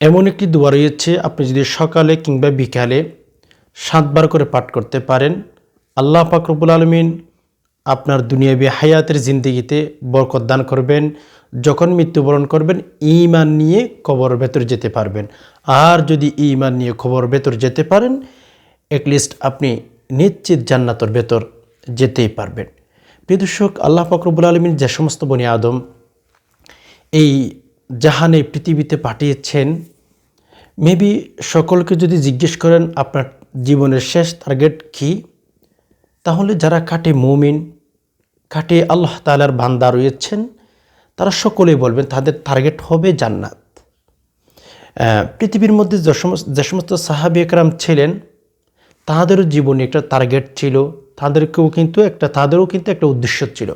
এমন একটি দোয়া রয়েছে, আপনি যদি সকালে কিংবা বিকালে সাতবার করে পাঠ করতে পারেন, আল্লাহ পাকরবুল আলমিন আপনার দুনিয়াবি হায়াতের জিন্দিগিতে বরকত দান করবেন, যখন মৃত্যুবরণ করবেন ইমান নিয়ে কবর ভেতর যেতে পারবেন। আর যদি ইমান নিয়ে খবর ভেতর যেতে পারেন একলিস্ট আপনি নিশ্চিত জান্নাতর ভেতর যেতেই পারবেন। দর্শক, আল্লাহ ফকরবুল আলমিন যে সমস্ত বনি আদম এই জাহানে পৃথিবীতে পাঠিয়েছেন মেবি সকলকে যদি জিজ্ঞেস করেন, আপনার জীবনের শেষ টার্গেট কি? তাহলে যারা কাটে মুমিন কাটে আল্লাহ তালার বান্দা রয়েছেন, তারা সকলেই বলবেন তাদের টার্গেট হবে জান্নাত। পৃথিবীর মধ্যে যে সমস্ত যে সমস্ত সাহাবি একরাম ছিলেন, তাদেরও জীবনে একটা টার্গেট ছিল, তাদেরকেও কিন্তু একটা, তাদেরও কিন্তু একটা উদ্দেশ্য ছিল।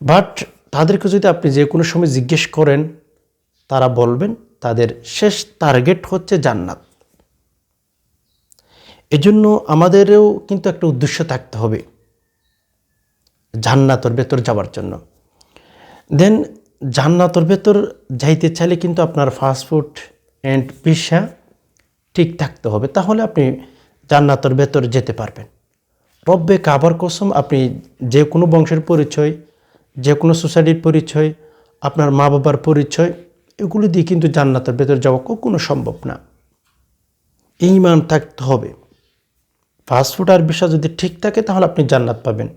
বাট তাদেরকে যদি আপনি যে কোনো সময় জিজ্ঞেস করেন তারা বলবেন, তাদের শেষ টার্গেট হচ্ছে জান্নাত। এজন্য আমাদেরও কিন্তু একটা উদ্দেশ্য থাকতে হবে জান্নাতর ভেতর যাওয়ার জন্য। দেন জান্নাতর ভেতর যাইতে চাইলে কিন্তু আপনার ফাস্টফুড অ্যান্ড পিসা ঠিক থাকতে হবে। তাহলে আপনি জান্নাতর ভেতর যেতে পারবেন। রব্বে কাবার কসম, আপনি যে কোনো বংশের পরিচয়, যে কোনো সোসাইটির পরিচয়, আপনার মা বাবার পরিচয় এগুলো দিয়ে কিন্তু জান্নাতের ভেতর যাওয়া কখনো সম্ভব না। ইমান থাকতে হবে। ফাস্টফুড আর বিষয় যদি ঠিক থাকে, তাহলে আপনি জান্নাত পাবেন।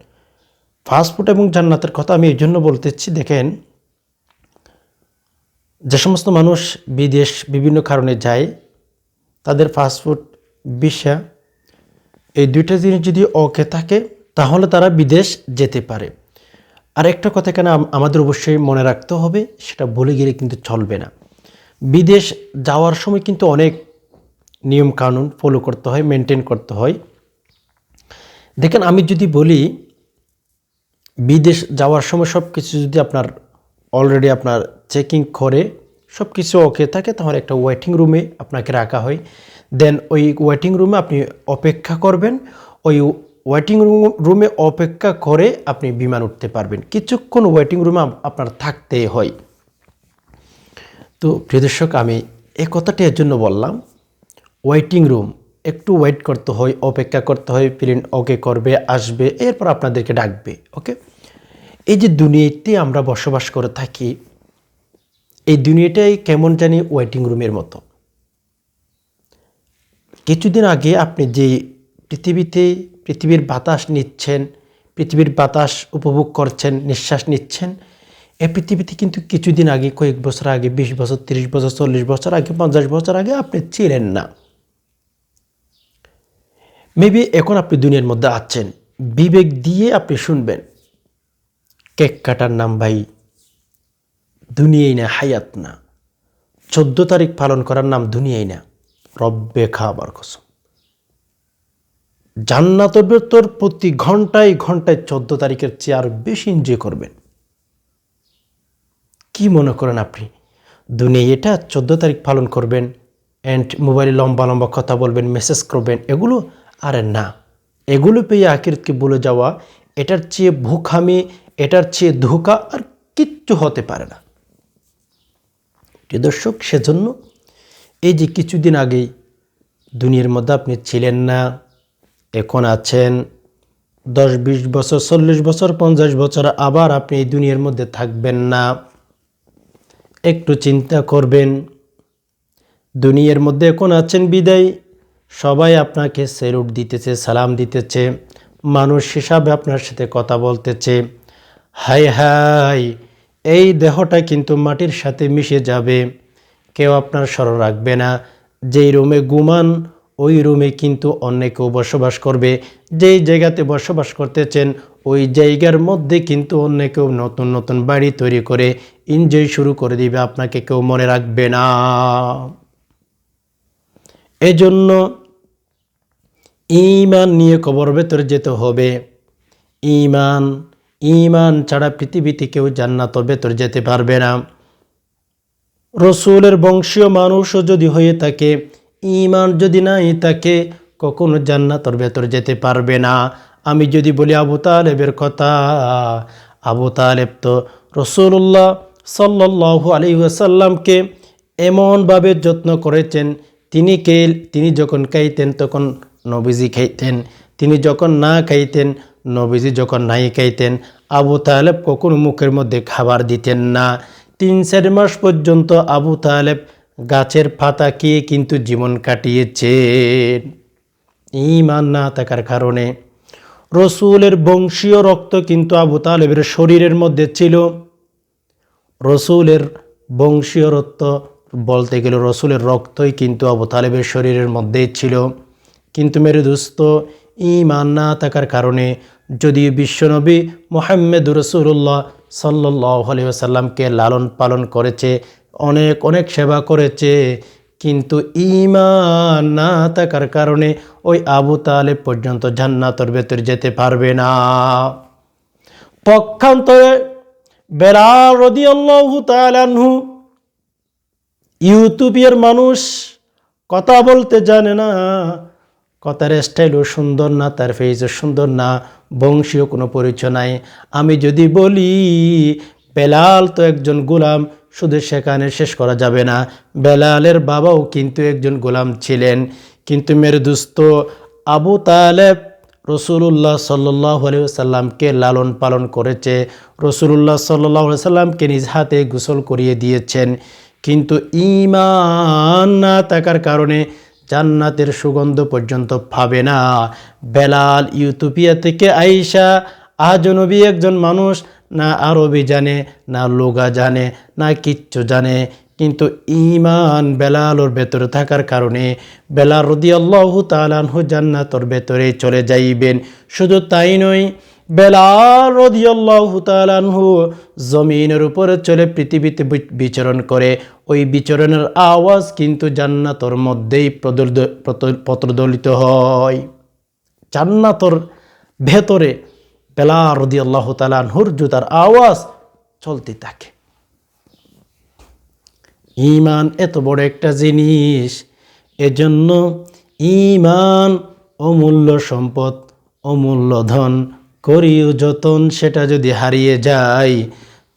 ফাস্টফুড এবং জান্নাতের কথা আমি এই জন্য বলতেছি দেখেন, যে সমস্ত মানুষ বিদেশ বিভিন্ন কারণে যায়, তাদের ফাস্টফুড বিষা এই দুইটা জিনিস যদি ওকে থাকে, তাহলে তারা বিদেশ যেতে পারে। আর একটা কথা কেন আমাদের অবশ্যই মনে রাখতে হবে, সেটা ভুলে গেলে কিন্তু চলবে না। বিদেশ যাওয়ার সময় কিন্তু অনেক নিয়ম কানুন ফলো করতে হয় মেনটেন করতে হয়। দেখেন, আমি যদি বলি, বিদেশ যাওয়ার সময় সব কিছু যদি আপনার অলরেডি আপনার চেকিং করে সব কিছু ওকে থাকে, তাহলে একটা ওয়েটিং রুমে আপনাকে রাখা হয়। দেন ওই ওয়েটিং রুমে আপনি অপেক্ষা করবেন, ওই ওয়েটিং রুম অপেক্ষা করে আপনি বিমান উঠতে পারবেন। কিছুক্ষণ ওয়েটিং রুমে আপনার থাকতে হয়। তো প্রিয় দর্শক, আমি এই কথাটি এর জন্য বললাম ওয়েটিং রুম একটু ওয়েট করতে হয়, অপেক্ষা করতে হয় প্লেন ওকে করবে, আসবে, এরপর আপনাদেরকে ডাকবে ওকে এই যে দুনিয়াতে আমরা বসবাস করে থাকি, এই দুনিয়াটাই কেমন জানি ওয়েটিং রুমের মতো। কিছুদিন আগে আপনি যে পৃথিবীতে পৃথিবীর বাতাস নিচ্ছেন, পৃথিবীর বাতাস উপভোগ করছেন, নিঃশ্বাস নিচ্ছেন। এই পৃথিবীতে কিন্তু কিছুদিন আগে, কয়েক বছর আগে, বিশ বছর, তিরিশ বছর, চল্লিশ বছর আগে, পঞ্চাশ বছর আগে আপনি ছিলেন না। মেবি এখন আপনি দুনিয়ার মধ্যে আছেন। বিবেক দিয়ে আপনি শুনবেন। কেক কাটার নাম, ভাই, দুনিয়াই না, হায়াত না। চোদ্দ তারিখ পালন করার নাম, দুনিয়াই না। রব্বে খাবার কসম। জান্নাতের ভেতর প্রতি ঘন্টায় ঘন্টায় চোদ্দ তারিখের চেয়ে আরও বেশি এনজয় করবেন। কি মনে করেন আপনি? দুনিয়া এটা চোদ্দ তারিখ পালন করবেন অ্যান্ড মোবাইলে লম্বা লম্বা কথা বলবেন মেসেজ করবেন, এগুলো আরে না। এগুলো পেয়ে আকিরতকে বলে যাওয়া, এটার চেয়ে ভুখামি, এটার চেয়ে ধোকা আর কিচ্ছু হতে পারে না। প্রিয় দর্শক, সেজন্য এই যে কিছুদিন আগেই দুনিয়ার মধ্যে আপনি ছিলেন না এখন আছেন দশ, বিশ বছর, চল্লিশ বছর, পঞ্চাশ বছর, আবার আপনি এই দুনিয়ার মধ্যে থাকবেন না। একটু চিন্তা করবেন, দুনিয়ার মধ্যে এখন আছেন, বিদায়। সবাই আপনাকে সেলুট দিতেছে, সালাম দিতেছে, মানুষ হিসাবে আপনার সাথে কথা বলতেছে। হাই হাই, এই দেহটা কিন্তু মাটির সাথে মিশে যাবে, কেউ আপনার স্মরণ রাখবে না। যেই রুমে ঘুমান ওই রুমে কিন্তু অন্য কেউ বসবাস করবে। যেই জায়গাতে বসবাস করতেছেন, ওই জায়গার মধ্যে কিন্তু অন্য কেউ নতুন নতুন বাড়ি তৈরি করে এনজয় শুরু করে দিবে, আপনাকে কেউ মনে রাখবে না। এজন্য ইমান নিয়ে কবর ভেতরে যেতে হবে। ইমান ইমান ছাড়া পৃথিবীতে কেউ জান্নাতর ভেতর যেতে পারবে না। রসুলের বংশীয় মানুষও যদি হয়ে থাকে ইমান যদি নাই থাকে কখনো জান্নাতর ভেতর যেতে পারবে না। আমি যদি বলি আবু তালেবের কথা, আবু তালেব তো রসুল্লাহ সাল্লাল্লাহু আলী এমনভাবে যত্ন করেছেন, তিনি কে, তিনি যখন খাইতেন তখন নবীজি খাইতেন, তিনি যখন না খাইতেন নবীজি যখন নাই খাইতেন। আবু তালেব কখনো মুখের মধ্যে খাবার দিতেন না। তিন চার মাস পর্যন্ত আবু তালেব গাছের পাতা খেয়ে কিন্তু জীবন কাটিয়েছেন ইমান না থাকার কারণে। রসুলের বংশীয় রক্ত কিন্তু আবু তালেবের শরীরের মধ্যে ছিল। রসুলের বংশীয় রক্ত বলতে গেলে রসুলের রক্তই কিন্তু আবু তালেবের শরীরের মধ্যেই ছিল। কিন্তু মেরে দোস্ত ইমান না থাকার কারণে যদি বিশ্বনবী মোহাম্মদ রসুল্লাহ সাল্লাহ আলিয়াসাল্লামকে লালন পালন করেছে অনেক অনেক সেবা করেছে। কিন্তু ইমান না থাকার কারণে ওই আবু তালেব পর্যন্ত জান্নাতর ভেতর যেতে পারবে না। পক্ষান্তরে বেলাল রদিয়াল্লাহু তাআলাহু ইউটিউবের মানুষ কথা বলতে জানে না। কথার স্টাইলও সুন্দর না, তার ফেজও সুন্দর না, বংশীয় কোনো পরিচয় নাই। আমি যদি বলি, বেলাল তো একজন গোলাম শুধু সেখানে শেষ করা যাবে না। বেলালের বাবাও কিন্তু একজন গোলাম ছিলেন। কিন্তু মেরে দুস্ত আবু তালেব রসুল্লাহ সাল্লাহ সাল্লামকে লালন পালন করেছে। রসুল্লাহ সাল্লাহ সাল্লামকে নিজ হাতে গোসল করিয়ে দিয়েছেন। কিন্তু ইমান না থাকার কারণে জান্নাতের সুগন্ধ পর্যন্ত পাবে না। বেলাল ইউতুপিয়া থেকে আইসা আজনবী একজন মানুষ না আরবি জানে, না লোগা জানে, না কিচ্ছু জানে। কিন্তু ইমান বেলালোর ভেতরে থাকার কারণে রদি আল্লাহ তালানহু জান্নাতর ভেতরে চলে যাইবেন। শুধু তাই নয়, বেলাল রদি আল্লাহ তালানহু জমিনের উপরে চলে পৃথিবীতে বিচরণ করে। ওই বিচরণের আওয়াজ কিন্তু জান্নাতর মধ্যেই প্রদলিত হয়। জান্নাতর ভেতরে বেলা রদি আল্লাহ তালানহুর জুতার আওয়াজ চলতে থাকে। ইমান এত বড় একটা জিনিস, এজন্য ইমান অমূল্য সম্পদ, অমূল্য ধন, করিও যতন, সেটা যদি হারিয়ে যায়,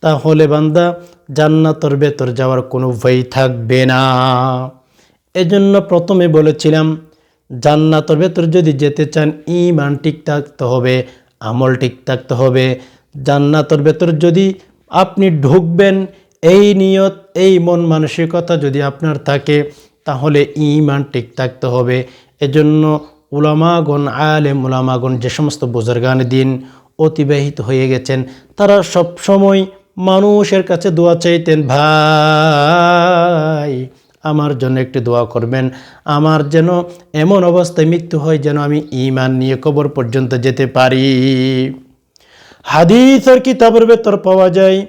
তাহলে বান্দা জান্নাতর ভেতর যাওয়ার কোনো ভয় থাকবে না। এজন্য প্রথমে বলেছিলাম, জান্নাতর ভেতর যদি যেতে চান ইমান ঠিক থাকতে হবে। আমল ঠিক থাকতে হবে। জান্নাতর ভেতর যদি আপনি ঢুকবেন, এই নিয়ত, এই মন মানসিকতা যদি আপনার থাকে, তাহলে ইমান ঠিক থাকতে হবে। এজন্য উলামাগণ, আলেম উলামাগণ, যে সমস্ত বুজুর্গান দিন অতিবাহিত হয়ে গেছেন, তারা সব সময় মানুষের কাছে দোয়া চাইতেন, ভাই আমার জন্য একটি দোয়া করবেন। আমার যেন এমন অবস্থায় মৃত্যু হয় যেন আমি ইমান নিয়ে কবর পর্যন্ত যেতে পারি। হাদিসের কিতাবের ভেতর পাওয়া যায়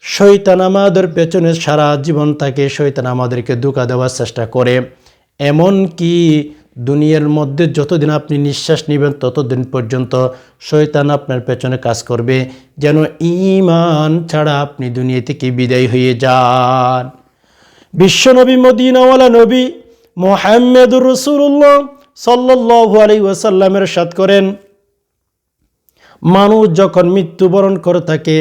শৈতান আমাদের পেছনে সারা জীবন থাকে শৈতান আমাদেরকে ধোকা দেওয়ার চেষ্টা করে। এমন কি দুনিয়ার মধ্যে যতদিন আপনি নিঃশ্বাস নেবেন, ততদিন পর্যন্ত শয়তান আপনার পেছনে কাজ করবে। যেন ইমান ছাড়া আপনি দুনিয়া থেকে বিদায় হয়ে যান। বিশ্বনবী মদিনাওয়ালা নবী মোহাম্মদুর রসুল্লাহ সাল্লাহ আলাই ওয়াসাল্লামের সাথ করেন। মানুষ যখন মৃত্যুবরণ করে থাকে,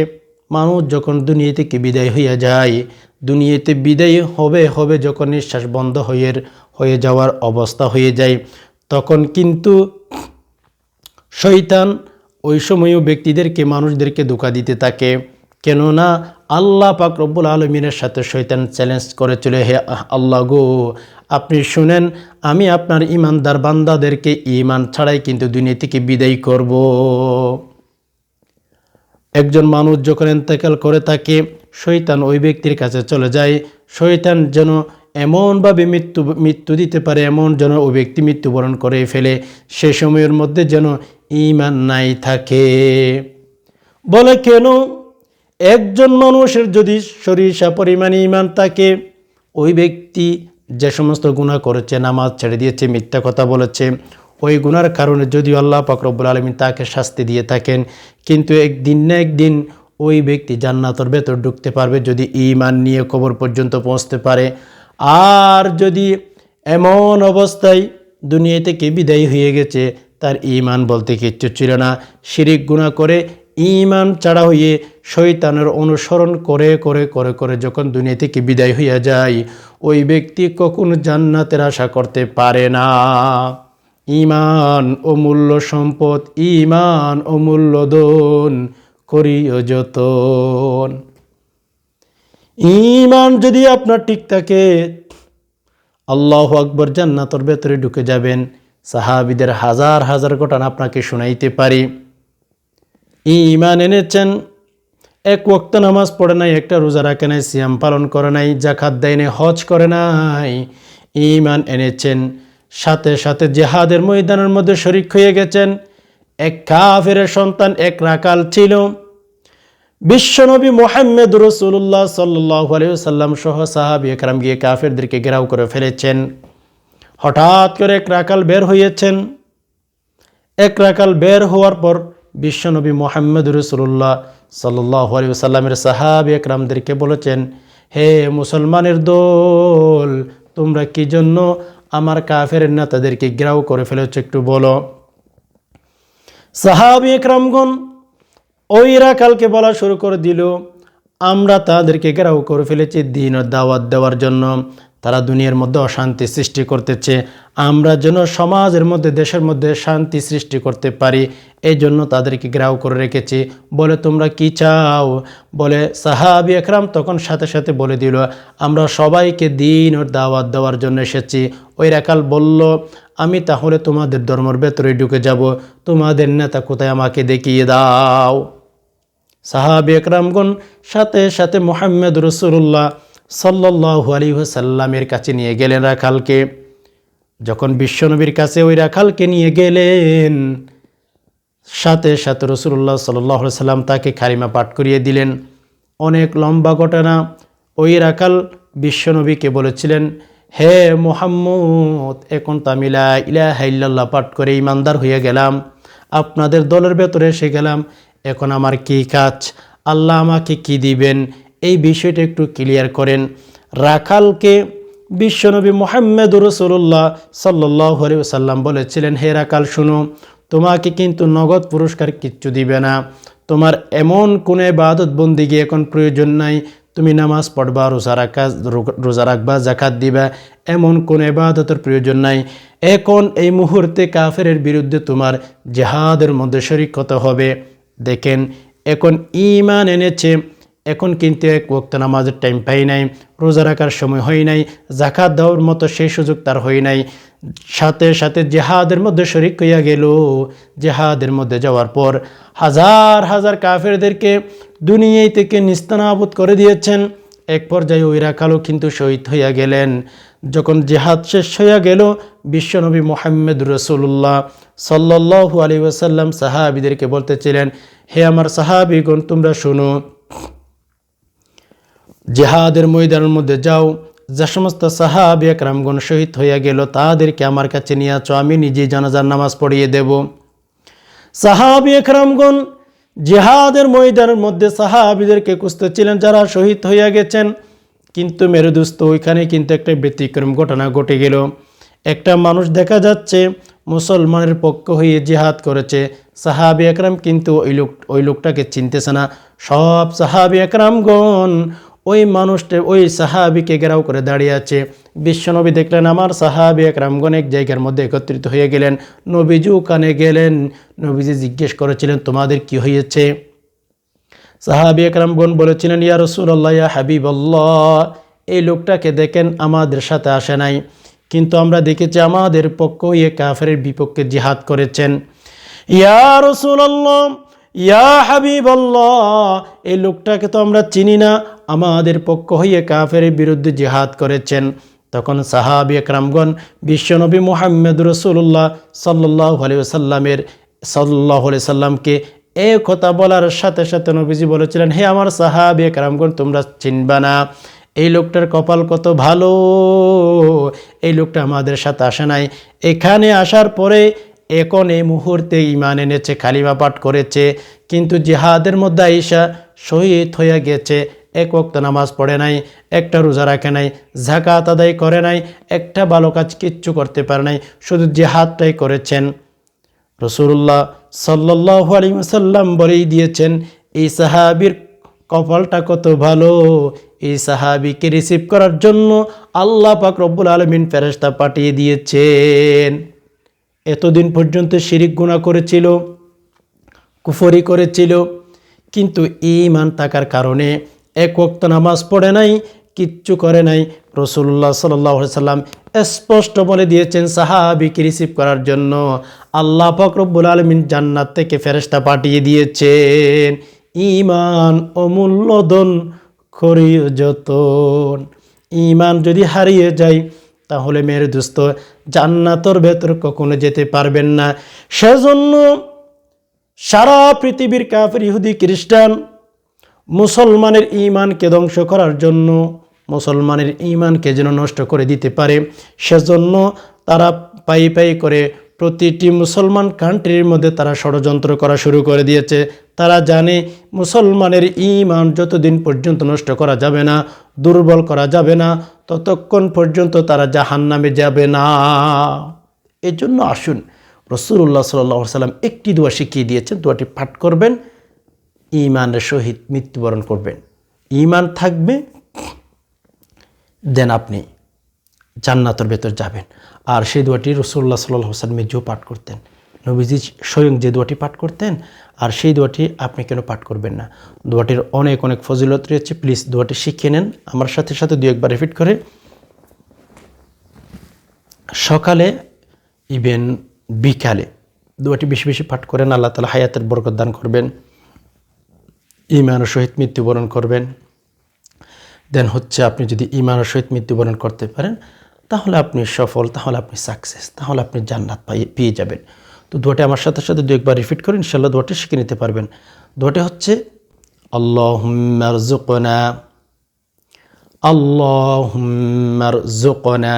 মানুষ যখন দুনিয়া থেকে বিদায় হইয়া যায়, দুনিয়াতে বিদায় হবে হবে যখন নিঃশ্বাস বন্ধ হয়ে হয়ে যাওয়ার অবস্থা হয়ে যায়, তখন কিন্তু শৈতান ওই সময়ও ব্যক্তিদেরকে, মানুষদেরকে ধোকা দিতে থাকে। কেননা আল্লাহ পাক রব্বুল আলমিনের সাথে শৈতান চ্যালেঞ্জ করে চলে হে আল্লাহ গো, আপনি শুনেন, আমি আপনার ইমানদার বান্দাদেরকে ইমান ছাড়াই কিন্তু দুনিয়া থেকে বিদায় করব। একজন মানুষ যখন এন্তেকাল করে থাকে শৈতান ওই ব্যক্তির কাছে চলে যায় শৈতান যেন এমনভাবে মৃত্যু মৃত্যু দিতে পারে, এমন যেন ওই ব্যক্তি মৃত্যুবরণ করে ফেলে, সে সময়ের মধ্যে যেন ইমান নাই থাকে। বলে কেন? একজন মানুষের যদি সরিষা পরিমাণে ইমান থাকে, ওই ব্যক্তি যে সমস্ত গুণা করেছে, নামাজ ছেড়ে দিয়েছে, মিথ্যা কথা বলেছে, ওই গুনার কারণে যদি আল্লাহ পাকরব্বুল আলমিন তাকে শাস্তি দিয়ে থাকেন, কিন্তু একদিন না একদিন ওই ব্যক্তি জান্নাতর ভেতর ঢুকতে পারবে যদি ইমান নিয়ে কবর পর্যন্ত পৌঁছতে পারে। আর যদি এমন অবস্থায় দুনিয়া থেকে বিদায়ী হয়ে গেছে, তার ইমান বলতে কিচ্ছু ছিল না। শিরিক গুণা করে ইমান ছাড়া হয়ে শৈতানের অনুসরণ করে করে করে করে যখন দুনিয়া থেকে বিদায় হইয়া যায়, ওই ব্যক্তি কখনো জান্নাতের আশা করতে পারে না। ইমান অমূল্য সম্পদ ইমান অমূল্য দন করিও যতন। ইমান যদি আপনার ঠিক থাকে, আল্লাহ আকবর জান্নাতর ভেতরে ঢুকে যাবেন, সাহাবিদের হাজার হাজার ঘটনা আপনাকে শোনাইতে পারি। ইমান এনেছেন। এক ওক্ত নামাজ পড়ে নাই, একটা রোজা রাখে নাই, সিয়াম পালন করে নাই জাকাত দেয় নাই, হজ করে নাই। ইমান এনেছেন। সাথে সাথে জেহাদের ময়দানের মধ্যে শরিক হয়ে গেছেন। এক কাফের সন্তান এক রাকাল ছিল। বিশ্বনবী মোহাম্মদ রসুল্লাহ সাল্লাহ আলিয়াল্লাম সহ সাহাবি একরাম গিয়ে কাফেরদেরকে ঘেরাও করে ফেলেছেন। হঠাৎ করে এক রাকাল বের হয়েছেন। এক রাকাল বের হওয়ার পর বিশ্বনবী মোহাম্মদ রসুল্লাহ সাল্লাহ আলিয়াল্লামের সাহাবি একরামদেরকে বলেছেন, হে মুসলমানের দোল, তোমরা কি জন্য আমার কাফের নেতাদেরকে ঘেরাও করে ফেলেছ একটু বলো? সাহাবি একরামগণ ওই কালকে বলা শুরু করে দিল, আমরা তাদেরকে ঘেরাও করে ফেলেছি দিন ও দাওয়াত দেওয়ার জন্য। তারা দুনিয়ার মধ্যে অশান্তি সৃষ্টি করতেছে। আমরা যেন সমাজের মধ্যে, দেশের মধ্যে শান্তি সৃষ্টি করতে পারি, এই জন্য তাদেরকে ঘেরাও করে রেখেছি। বলে, তোমরা কি চাও? বলে, সাহাবি একরাম তখন সাথে সাথে বলে দিল, আমরা সবাইকে দিন ওর দাওয়াত দেওয়ার জন্য এসেছি। ওই রাখাল বলল, আমি তাহলে তোমাদের ধর্মের ভেতরে ঢুকে যাব। তোমাদের নেতা কোথায় আমাকে দেখিয়ে দাও? সাহাবি একরামগণ সাথে সাথে মোহাম্মদ রসুল্লাহ সাল্লাহ আলী সাল্লামের কাছে নিয়ে গেলেন রাখালকে। যখন বিশ্বনবীর কাছে ওই রাখালকে নিয়ে গেলেন, সাথে সাথে রসুল্লাহ সাল্লাহ সাল্লাম তাকে খারিমা পাঠ করিয়ে দিলেন। অনেক লম্বা ঘটনা। ওই রাখাল বিশ্বনবীকে বলেছিলেন, হে মোহাম্মদ, এখন তামিলা ইলাহা ইল্লাল্লাহ পাঠ করে ইমানদার হয়ে গেলাম। আপনাদের দলের ভেতরে এসে গেলাম। এখন আমার কি কাজ? আল্লাহ আমাকে কি দিবেন? এই বিষয়টা একটু ক্লিয়ার করেন। রাখালকে বিশ্বনবী মোহাম্মদ রসুল্লাহ সাল্লাহ সাল্লাম বলেছিলেন, হে রাখাল, শুনো, তোমাকে কিন্তু নগদ পুরস্কার কিচ্ছু দিবে না। তোমার এমন কোনো বাদত বন্দিগি এখন প্রয়োজন নাই। তুমি নামাজ পড়বা, রোজা রাখা রোজা রাখবা জাকাত দিবা, এমন কোনো এবাদতের প্রয়োজন নাই। এখন এই মুহূর্তে কাফের বিরুদ্ধে তোমার জেহাদের মধ্যে শরিক হবে। দেখেন, এখন ইমান এনেছে এখন কিন্তু এক ওক্ত নামাজের টাইম পাই নাই, রোজা রাখার সময় হয় নাই জাকাত দেওয়ার মতো সেই সুযোগ তার হয় নাই। সাথে সাথে জেহাদের মধ্যে শরিক হইয়া গেল। জেহাদের মধ্যে যাওয়ার পর হাজার হাজার কাফেরদেরকে দুনিয়ায় থেকে নিস্তানাবুদ করে দিয়েছেন। এক পর্যায়ে ওই রাখালও কিন্তু শহীদ হইয়া গেলেন। যখন জেহাদ শেষ হইয়া গেল বিশ্বনবী মোহাম্মদ রসুল্লাহ সাল্লাহু আলী ওয়াসাল্লাম সাহাবিদেরকে বলতেছিলেন, হে আমার সাহাবিগণ, তোমরা শোনো জেহাদের ময়দানের মধ্যে যাও, যে সমস্ত সাহাবি একরামগণ শহীদ হইয়া গেল, তাদেরকে আমার কাছে নিয়ে আছো আমি নিজেই জানাজার নামাজ পড়িয়ে দেব। সাহাবি একরামগণ জেহাদের ময়দানের মধ্যে সাহাবিদেরকে খুঁজতেছিলেন যারা শহীদ হইয়া গেছেন। কিন্তু মেরুদুস্ত, ওইখানে কিন্তু একটা ব্যতিক্রম ঘটনা ঘটে গেল। একটা মানুষ দেখা যাচ্ছে, মুসলমানের পক্ষ হয়ে জিহাদ করেছে। সাহাবি একরাম কিন্তু ওই লোক, ওই লোকটাকে চিনতেছে না। সব সাহাবি একরামগণ ওই মানুষটা ওই সাহাবিকে ঘেরাও করে দাঁড়িয়ে আছে। বিশ্বনবী দেখলেন, আমার সাহাবি একরামগণ এক জায়গার মধ্যে একত্রিত হয়ে গেলেন। নবীজি ওখানে গেলেন। নবীজি জিজ্ঞেস করেছিলেন, তোমাদের কি হয়েছে? সাহাবি একরামগণ বলেছিলেন, ইয়া রসুল্লাহ ইয়া হাবিব আল্লাহ এই লোকটাকে দেখেন আমাদের সাথে আসে নাই। কিন্তু আমরা দেখেছি আমাদের পক্ষ ইয়ে কাফের বিপক্ষে জিহাদ করেছেন। ইয়া রসুল্লাহ ইয়া হাবিব আল্লাহ এই লোকটাকে তো আমরা চিনি না। আমাদের পক্ষ হইয়ে কাফের বিরুদ্ধে জিহাদ করেছেন। তখন সাহাবি একরামগণ বিশ্বনবী মোহাম্মদ রসুল্লাহ সাল্লাহ আলি সাল্লামের সাল্লাহ আলি সাল্লামকে এ কথা বলার সাথে সাথে নবীজি বলেছিলেন, হে আমার সাহাবি একরামগণ, তোমরা চিনবা না। এই লোকটার কপাল কত ভালো? এই লোকটা আমাদের সাথে আসে নাই। এখানে আসার পরে এখন এই মুহূর্তে ইমান এনেছে খালিমা পাঠ করেছে, কিন্তু জেহাদের মধ্যে আইসা শহীদ হইয়া গেছে। এক ওক্ত নামাজ পড়ে নাই, একটা রোজা রাখে নাই জাকাত আদায় করে নাই, একটা ভালো কাজ কিচ্ছু করতে পারে নাই, শুধু জেহাদটাই করেছেন। রসুল্লাহ সাল্লাহ আলী সাল্লাম বলেই দিয়েছেন, এই সাহাবির কপালটা কত ভালো, এই সাহাবিকে রিসিভ করার জন্য আল্লাহ পাক রব্বুল আলমিন ফেরেস্তা পাঠিয়ে দিয়েছেন। এতদিন পর্যন্ত শিরিক গুণা করেছিল, কুফরি করেছিল, কিন্তু ইমান থাকার কারণে এক ওক্ত নামাজ পড়ে নাই, কিচ্ছু করে নাই। রসুল্লাহ সাল্লাহ সাল্লাম স্পষ্ট বলে দিয়েছেন সাহাবিকে রিসিভ করার জন্য। আল্লাহ ফকরব্বুল আলমিন জান্নাত থেকে ফেরেস্তা পাঠিয়ে দিয়েছেন। ইমান অমূল্যদন খরিয় যতন। ইমান যদি হারিয়ে যায়, তাহলে মেয়ের দোস্ত, জান্নাতর ভেতর কখনো যেতে পারবেন না। সেজন্য সারা পৃথিবীর কাফের, ইহুদি, খ্রিস্টান মুসলমানের ইমানকে ধ্বংস করার জন্য মুসলমানের ইমানকে যেন নষ্ট করে দিতে পারে, সেজন্য তারা পাই পাই করে প্রতিটি মুসলমান কান্ট্রির মধ্যে তারা ষড়যন্ত্র করা শুরু করে দিয়েছে। তারা জানে মুসলমানের ইমান যতদিন পর্যন্ত নষ্ট করা যাবে না, দুর্বল করা যাবে না, ততক্ষণ পর্যন্ত তারা জাহান নামে যাবে না। এজন্য আসুন রসুল্লাহ সাল্লাহ সাল্লাম একটি দোয়া শিখিয়ে দিয়েছেন। দোয়াটি পাঠ করবেন। ইমানের সহিত মৃত্যুবরণ করবেন। ইমান থাকবে দেন আপনি জান্নাতের ভেতর যাবেন। আর সেই দোয়াটি রসুল্লাহ সাল্লাহ সাল্লাম নিজেও পাঠ করতেন। নবীজি স্বয়ং যে দোয়াটি পাঠ করতেন, আর সেই দোয়াটি আপনি কেন পাঠ করবেন না? দোয়াটির অনেক অনেক ফজিলত রয়েছে। প্লিজ দোয়াটি শিখে নেন। আমার সাথে সাথে দু একবার রিপিট করে। সকালে ইভেন বিকালে দোয়াটি বেশি বেশি পাঠ করেন। আল্লাহ তালা হায়াতের বরকত দান করবেন। ইমানের সহিত মৃত্যুবরণ করবেন। দেন হচ্ছে আপনি যদি ইমানের সহিত মৃত্যুবরণ করতে পারেন, তাহলে আপনি সফল, তাহলে আপনি সাকসেস তাহলে আপনি জান্নাত পেয়ে যাবেন। তো দোয়াটি আমার সাথে সাথে দু একবার রিপিট করেন ইনশাল্লাহ দোয়াটি শিখে নিতে পারবেন। দোয়াটি হচ্ছে আল্লাহুম্মারজুকনা আল্লাহুম্মারজুকনা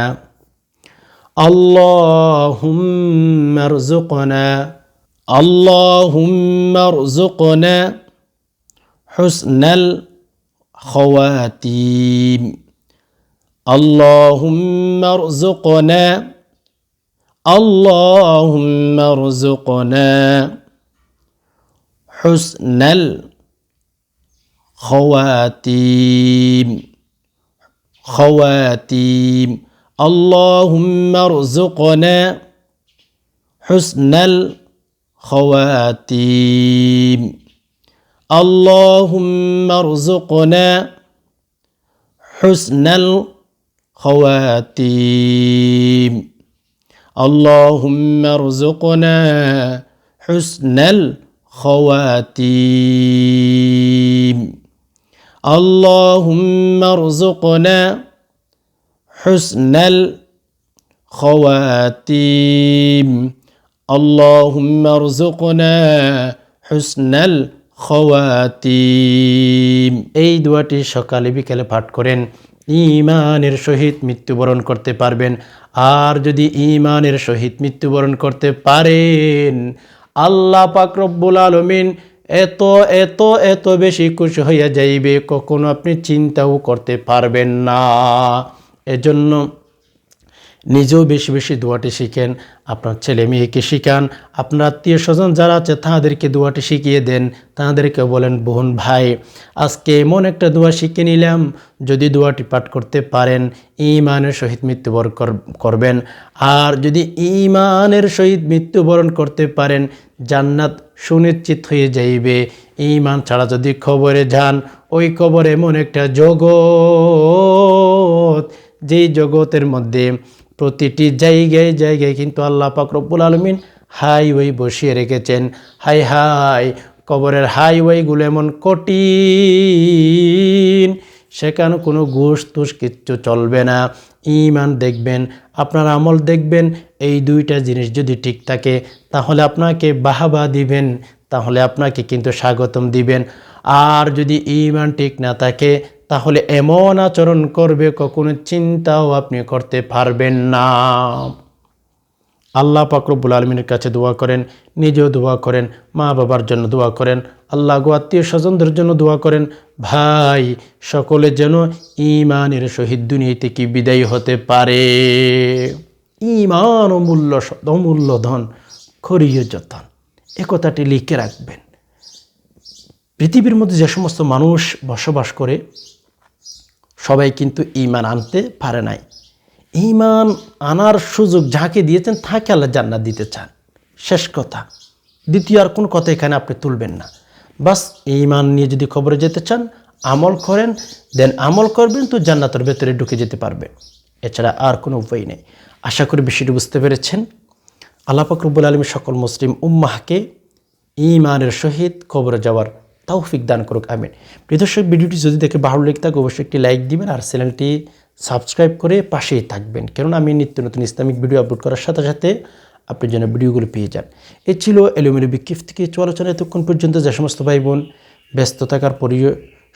আল্লাহুম্মারজুকনা আল্লাহুম্মারজুকনা حسن الخواتيم. اللهم ارزقنا اللهم ارزقنا حسن الخواتيم. خواتيم. اللهم ارزقنا حسن الخواتيم. اللهم ارزقنا حسن الخواتيم. اللهم ارزقنا حسن الخواتيم. اللهم ارزقنا حسن الخواتيم. اللهم ارزقنا حسن الخواتيم এই দোয়াটি সকালে বিকেলে পাঠ করেন। ইমানের সহিত মৃত্যুবরণ করতে পারবেন। আর যদি ইমানের সহিত মৃত্যুবরণ করতে পারেন, আল্লাহ পাক রব্বুল আলমিন এত এত এত বেশি খুশি হইয়া যাইবে, কখনো আপনি চিন্তাও করতে পারবেন না। এজন্য নিজেও বেশি বেশি দোয়াটি শিখেন, আপনার ছেলে মেয়েকে শিখান, আপনার আত্মীয় স্বজন যারা আছে তাদেরকে দোয়াটি শিখিয়ে দেন তাদেরকে বলেন, বোন ভাই, আজকে এমন একটা দোয়া শিখে নিলাম, যদি দোয়াটি পাঠ করতে পারেন ইমানের সহিত মৃত্যুবরণ করবেন। আর যদি ইমানের সহিত মৃত্যুবরণ করতে পারেন, জান্নাত সুনিশ্চিত হয়ে যাইবে। ইমান ছাড়া যদি খবরে যান, ওই খবর এমন একটা জগৎ, যেই জগতের মধ্যে প্রতিটি জায়গায় জায়গায় কিন্তু আল্লাহ পাক রব্বুল আলমিন হাইওয়ে বসিয়ে রেখেছেন। হাই হাই কবরের হাইওয়েগুলো এমন কঠিন, সেখানে কোনো ঘুষ তুষ কিচ্ছু চলবে না। ইমান দেখবেন, আপনার আমল দেখবেন, এই দুইটা জিনিস যদি ঠিক থাকে, তাহলে আপনাকে বাহাবা দিবেন, তাহলে আপনাকে কিন্তু স্বাগতম দিবেন। আর যদি ইমান ঠিক না থাকে তাহলে এমন আচরণ করবে কখনো চিন্তাও আপনি করতে পারবেন না। আল্লাহ পাকরবুল আলমিনের কাছে দোয়া করেন, নিজেও দোয়া করেন, মা বাবার জন্য দোয়া করেন, আল্লাহ গো আত্মীয় স্বজনদের জন্য দোয়া করেন, ভাই, সকলে যেন ইমানের শহীদ দুনিয়াতে কি বিদায়ী হতে পারে। ইমান অমূল্য অমূল্য ধন খরিয় যতন, এ কথাটি লিখে রাখবেন। পৃথিবীর মধ্যে যে সমস্ত মানুষ বসবাস করে সবাই কিন্তু ইমান আনতে পারে নাই। ইমান আনার সুযোগ যাকে দিয়েছেন, তাকে আল্লাহ জান্নাত দিতে চান। শেষ কথা। দ্বিতীয় আর কোনো কথা এখানে আপনি তুলবেন না। বাস ইমান নিয়ে যদি খবরে যেতে চান, আমল করেন, দেন আমল করবেন তো জান্নাতের ভেতরে ঢুকে যেতে পারবেন এছাড়া আর কোনো উপায় নেই। আশা করি বিষয়টি বুঝতে পেরেছেন। আল্লাহ ফকরবুল আলমী সকল মুসলিম উম্মাহকে ইমানের সহিত কবরে যাওয়ার তৌফিক দান করুক, আমিন। প্রিয় দর্শক, ভিডিওটি যদি দেখে ভালো লেগে থাকে, অবশ্যই একটি লাইক দিবেন আর চ্যানেলটি সাবস্ক্রাইব করে পাশেই থাকবেন। কেননা আমি নিত্য নতুন ইসলামিক ভিডিও আপলোড করার সাথে সাথে আপনি যেন ভিডিওগুলো পেয়ে যান। এ ছিল এলোমেলো বিক্ষিপ্ত থেকে আলোচনা এতক্ষণ পর্যন্ত। যে সমস্ত ভাই বোন ব্যস্ত থাকার পরি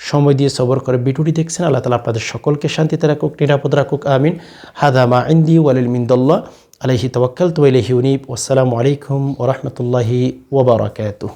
সময় দিয়ে সবর করে ভিডিওটি দেখছেন। আল্লাহ তালা আপনাদের সকলকে শান্তিতে রাখুক, নিরাপদ রাখুক, আমিন। হাদামা ইন্দি ওয়ালিল মিন্দল্লাহ আলহি তওয়াক্কাল তো ইলাইহি উনিব। আসসালামু আলাইকুম ওরহমতুল্লাহি ওবরাকাতুহ